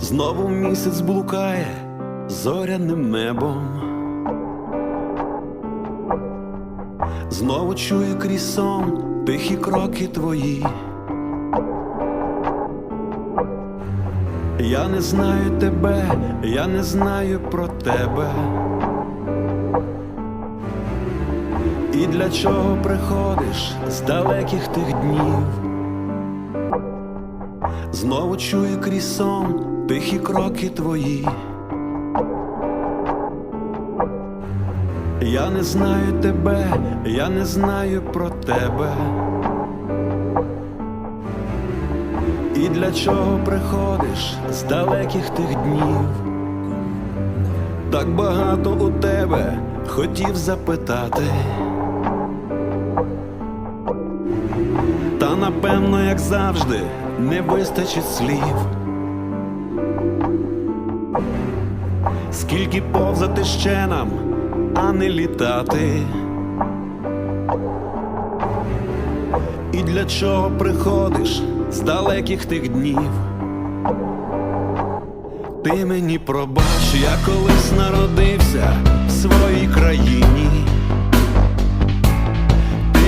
Знову місяць блукає зоряним небом. Знову чую крізь сон тихі кроки твої. Я не знаю тебе, я не знаю про тебе. І для чого приходиш з далеких тих днів? Знову чую крізь сон тихі кроки твої. Я не знаю тебе, я не знаю про тебе. І для чого приходиш з далеких тих днів? Так багато у тебе хотів запитати. Напевно, як завжди, не вистачить слів. Скільки повзати ще нам, а не літати. І для чого приходиш з далеких тих днів? Ти мені пробач, я колись народився в своїй країні.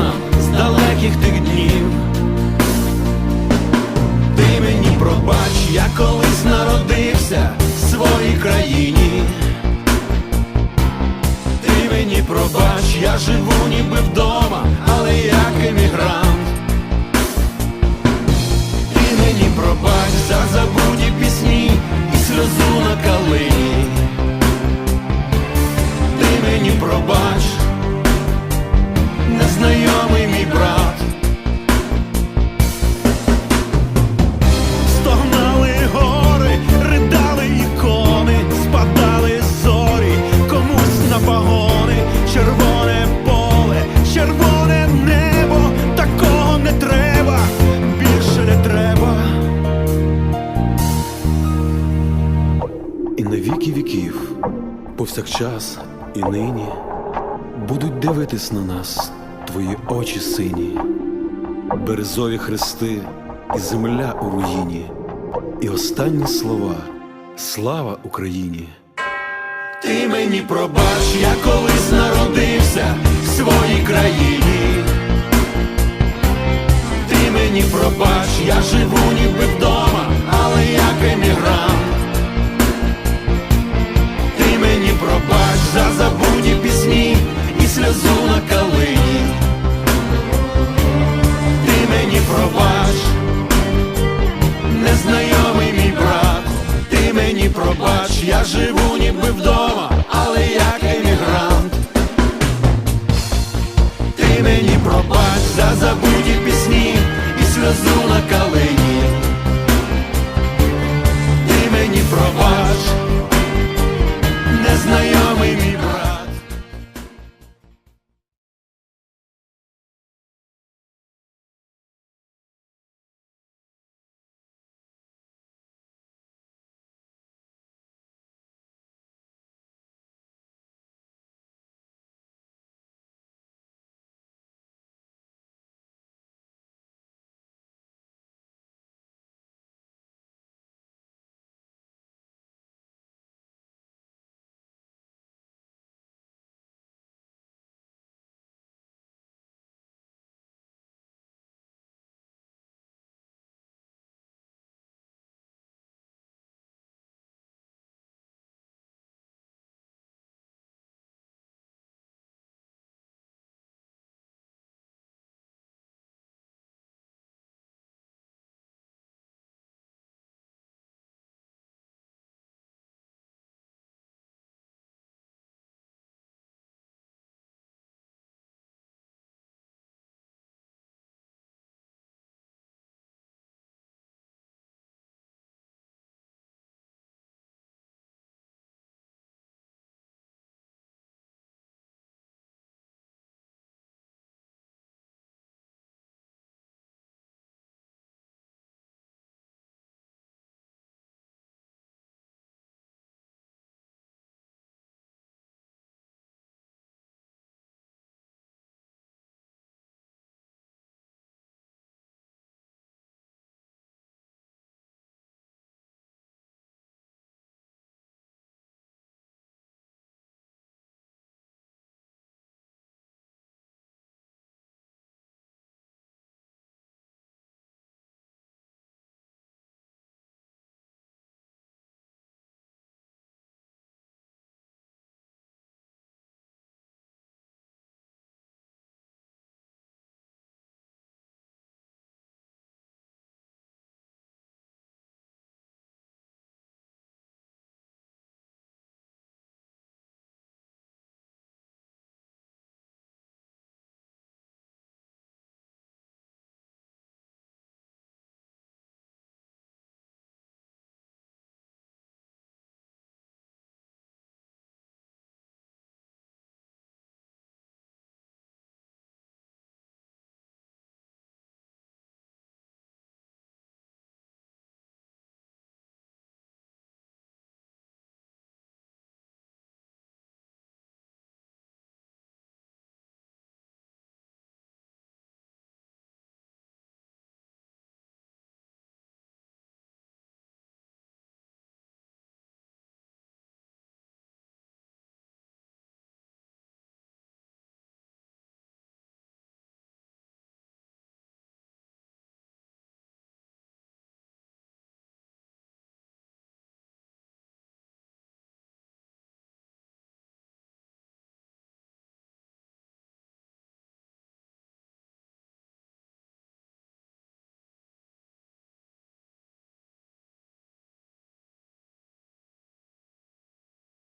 нам з далеких тих днів. Ти мені пробач, я колись народився в своїй країні. Ти мені пробач, я живу ніби вдома, але як емігрант. Ти мені пробач за забуті пісні і сльозу на калині. Ти мені пробач, І на віки віків, повсякчас і нині будуть дивитись на нас твої очі сині березові хрести і земля у руїні, і останні слова Слава Україні! Ти мені пробач, я колись народився в своїй країні. Ти мені пробач, я живу ніби вдома, я живу ніби вдома, але як емігрант. Ти мені пробач за забуті пісні і сльозу